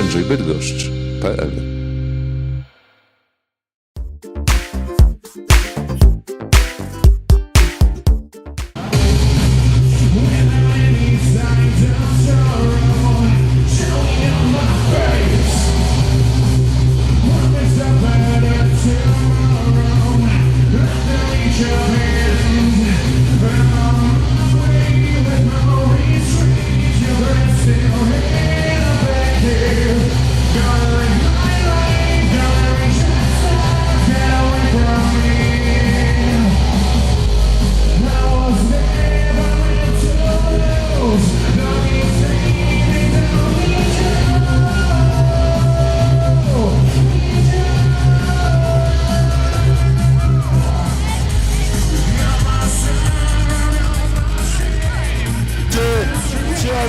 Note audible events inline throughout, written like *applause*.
andrzejbydgoszcz.pl Przyjechał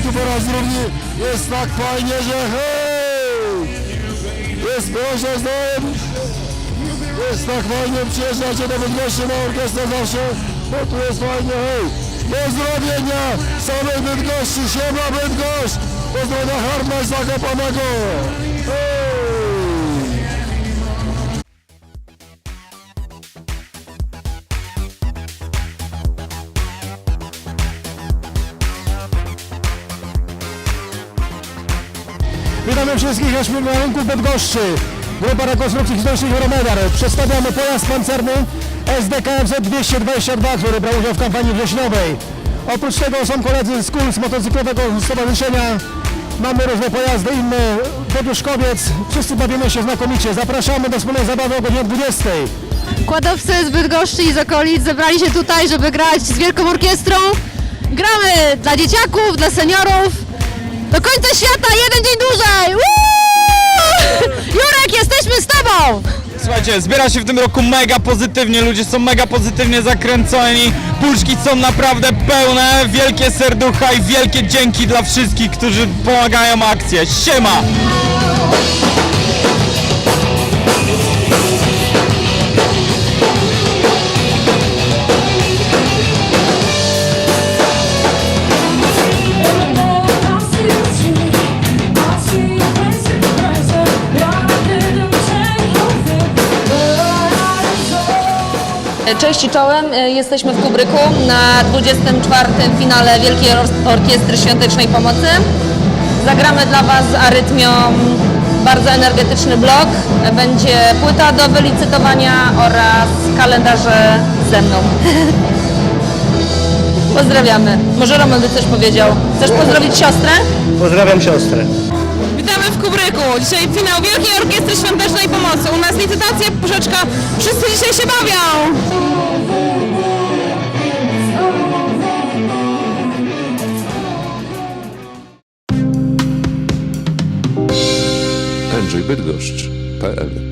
tu po raz drugi. Jest tak fajnie, że hej! Jest proszę znowu. Jest tak fajnie, przyjeżdżacie do Bydgoszczy na orkiestrę zawsze, bo tu jest fajnie, hej! Pozdrowienia samej Bydgoszczy, siema Bydgoszcz! Pozdrowia Hardline Zakopanego! Hej! Witamy wszystkich na śmiertelnym rynku Bydgoszczy. Grupa Rekonstrukcji Historycznych Euromedar. Przedstawiamy pojazd pancerny SDKFZ 222, który brał udział w kampanii wrześniowej. Oprócz tego są koledzy z KUL, z motocyklowego stowarzyszenia. Mamy różne pojazdy inne, poduszkowiec. Wszyscy bawimy się znakomicie. Zapraszamy do wspólnej zabawy o godzinie 20. Kładowcy z Bydgoszczy i z okolic zebrali się tutaj, żeby grać z wielką orkiestrą. Gramy dla dzieciaków, dla seniorów. Tobą! Słuchajcie, zbiera się w tym roku mega pozytywnie, ludzie są mega pozytywnie zakręceni, puszki są naprawdę pełne, wielkie serducha i wielkie dzięki dla wszystkich, którzy pomagają akcję. Siema! Cześć i czołem. E, Jesteśmy w Kubryku na 24. finale Wielkiej Or- Orkiestry Świątecznej Pomocy. Zagramy dla Was z arytmią bardzo energetyczny blok. E, Będzie płyta do wylicytowania oraz kalendarze ze mną. *laughs* Pozdrawiamy. Może Roman by coś powiedział. Chcesz pozdrowić siostrę? Pozdrawiam siostrę. Kubryku. Dzisiaj finał Wielkiej Orkiestry Świątecznej Pomocy. U nas licytacja, puszeczka. Wszyscy dzisiaj się bawią. andrzejbydgoszcz.pl